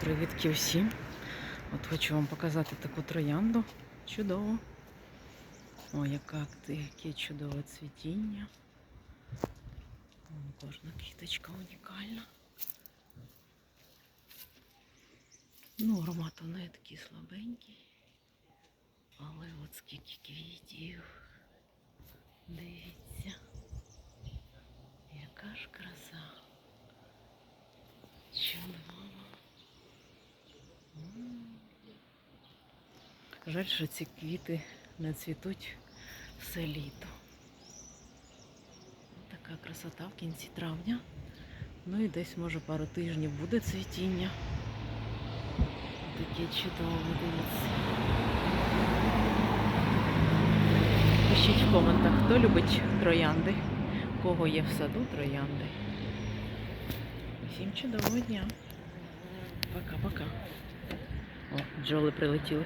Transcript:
Привітки всім. От хочу вам показати таку троянду. Чудово. О, яка яке чудове цвітіння. Вон Кожна квіточка унікальна. Ну, аромат у неї такий слабенький. Але от скільки квітів. Дивіться. Яка ж краса. Чудово. Жаль, що ці квіти не цвітуть все літо. Така красота в кінці травня. Ну і десь, може, пару тижнів буде цвітіння. Таке чудове, дивіться. Пишіть в коментах, хто любить троянди, кого є в саду троянди. Всім чудового дня. Пока-пока. О, бджоли прилетіли.